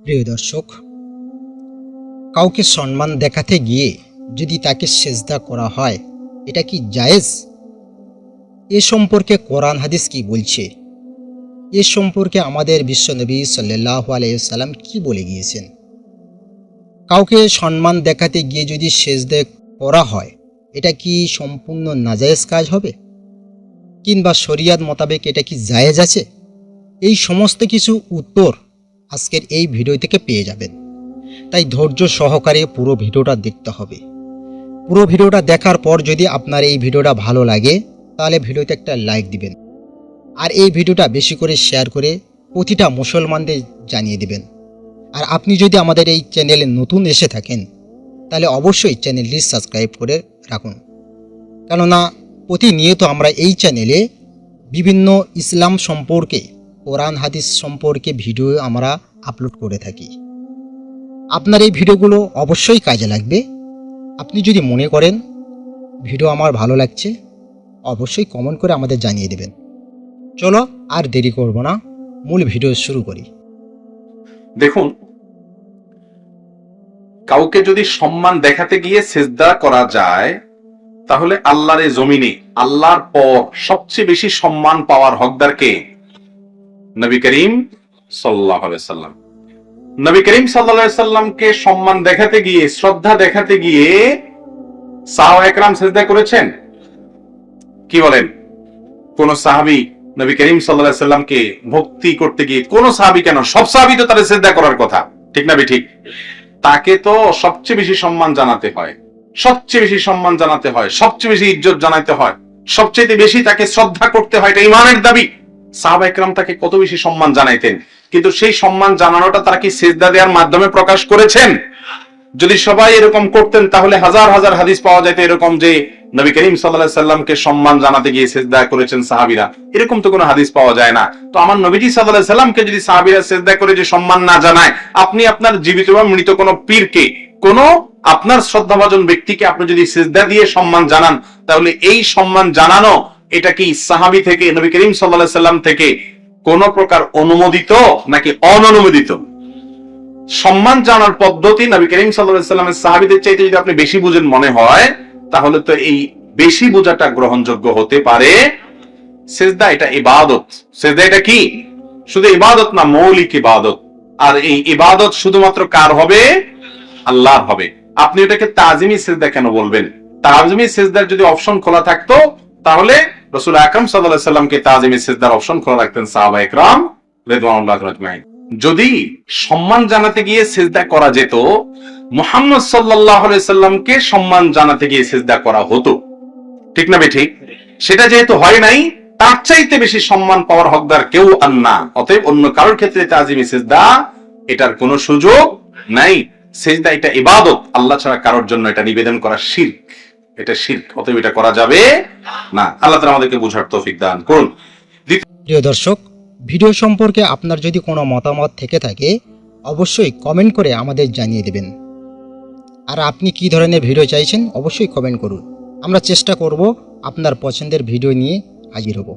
প্রিয় দর্শক, কাউকে সম্মান দেখাতে গিয়ে যদি তাকে সেজদা করা হয়, এটা কি জায়েজ? এ সম্পর্কে কোরআন হাদিস কি বলছে? এ সম্পর্কে আমাদের বিশ্বনবী সাল্লাহ আলাইসাল্লাম কি বলে গিয়েছেন? কাউকে সম্মান দেখাতে গিয়ে যদি সেজদে করা হয়, এটা কি সম্পূর্ণ নাজায়েজ কাজ হবে? কিংবা শরিয়াত মোতাবেক এটা কি জায়েজ আছে? এই সমস্ত কিছু উত্তর আজকের এই ভিডিও থেকে পেয়ে যাবেন। তাই ধৈর্য সহকারে পুরো ভিডিওটা দেখতে হবে। পুরো ভিডিওটা দেখার পর যদি আপনার এই ভিডিওটা ভালো লাগে, তাহলে ভিডিওতে একটা লাইক দিবেন। আর এই ভিডিওটা বেশি করে শেয়ার করে প্রতিটা মুসলমানদের জানিয়ে দিবেন। আর আপনি যদি আমাদের এই চ্যানেলে নতুন এসে থাকেন, তাহলে অবশ্যই চ্যানেলটি সাবস্ক্রাইব করে রাখুন। কেননা প্রতিনিয়ত আমরা এই চ্যানেলে বিভিন্ন ইসলাম সম্পর্কে কোরআন হাদিস সম্পর্কে ভিডিও আমরা আপলোড করে থাকি। আপনার এই ভিডিওগুলো অবশ্যই কাজে লাগবে। আপনি যদি মনে করেন ভিডিও আমার ভালো লাগছে, অবশ্যই কমেন্ট করে আমাদের জানিয়ে দেবেন। চলো আর দেরি করব না, মূল ভিডিও শুরু করি। দেখুন, কাউকে যদি সম্মান দেখাতে গিয়ে সেজদা করা যায়, তাহলে আল্লাহর জমিনে, আল্লাহর পর সবচেয়ে বেশি সম্মান পাওয়ার হকদার কে? নবী করিম সাল্লাহ সাল্লাম। নবী করিম সাল্লাহ সাল্লামকে সম্মান দেখাতে গিয়ে, শ্রদ্ধা দেখাতে গিয়ে সাহ একরাম সেজদা করেছেন। কি বলেন? কোন সাহাবি নবী করিম সাল্লাহ সাল্লামকে ভক্তি করতে গিয়ে কোন সাহাবি কেন? সব সাহাবি তো তাদের শ্রদ্ধা করার কথা। ঠিক না ঠিক তাকে তো সবচেয়ে বেশি সম্মান জানাতে হয়। সবচেয়ে বেশি সম্মান জানাতে হয়, সবচেয়ে বেশি ইজ্জত জানাতে হয়। সবচেয়ে বেশি তাকে শ্রদ্ধা করতে হয়, এটা ইমানের দাবি। সাহাবা একরাম তাকে কত বেশি সম্মান জানাইতেন? কিন্তু সেই সম্মান জানানোটা তারা কি সেজদা দেওয়ার মাধ্যমে প্রকাশ করেছেন? যদি সবাই এরকম করতেন, তাহলে হাজার হাজার হাদিস পাওয়া যেত এরকম যে নবী করিম সাল্লাহ সাল্লামকে সম্মান জানাতে গিয়ে সেজদা করেছেন সাহাবিরা। এরকম তো কোনো হাদিস পাওয়া যায় না। তো আমার নবীজি সাল্লাহ সাল্লামকে যদি সাহাবিরা সেজদা করে যে সম্মান না জানায়, আপনি আপনার জীবিত বা মৃত কোনো পীরকে, কোন আপনার শ্রদ্ধাভাজন ব্যক্তিকে আপনি যদি সেজদা দিয়ে সম্মান জানান, তাহলে এই সম্মান জানানো এটা কি সাহাবি থেকে, নবী করিম সাল্লাহ সাল্লাম থেকে কোন প্রকার অনুমোদিত নাকি অননুমোদিত? সম্মান জানার পদ্ধতি নবী করিম সাল্লামের সাহাবিদের চাইতে যদি আপনি বেশি বুঝেন মনে হয়, তাহলে তো এই বেশি বোঝাটা গ্রহণযোগ্য হতে পারে। সেজদা এটা ইবাদত। সেজদা এটা কি? শুধু ইবাদত না, মৌলিক ইবাদত। আর এই ইবাদত শুধুমাত্র কার হবে? আল্লাহ হবে। আপনি এটাকে তাজিমি সেজদা কেন বলবেন? তাজিমি সেজদার যদি অপশন খোলা থাকতো, তাহলে রসুল আকরম সাল্লাহ সাল্লামকে তাজিমি সেজদার অপশন খোলা রাখতেন সাহাবা একরাম রেদওয়ানুল্লাহ রাজমাইন যদি সম্মান জানাতে গিয়ে সেজদা করা যেত, মোহাম্মদ সাল্লাহ সাল্লামকে সম্মান জানাতে গিয়ে সেজদা করা হতো। ঠিক না ঠিক সেটা যেহেতু হয় নাই, তার চাইতে বেশি সম্মান পাওয়ার হকদার কেউ আর না। অতএব অন্য কারোর ক্ষেত্রে তাজিমি সেজদা এটার কোনো সুযোগ নাই। সেজদা এটা ইবাদত, আল্লাহ ছাড়া কারোর জন্য এটা নিবেদন করা শির্ক। এটা শির্ক, অতএব এটা করা যাবে না। আল্লাহ আমাদেরকে বুঝার তৌফিক দান করুন। প্রিয় দর্শক, ভিডিও সম্পর্কে আপনার যদি কোনো মতামত থেকে থাকে, অবশ্যই কমেন্ট করে আমাদের জানিয়ে দেবেন। আর আপনি কি ধরনের ভিডিও চাইছেন, অবশ্যই কমেন্ট করুন। আমরা চেষ্টা করব আপনার পছন্দের ভিডিও নিয়ে হাজির হব।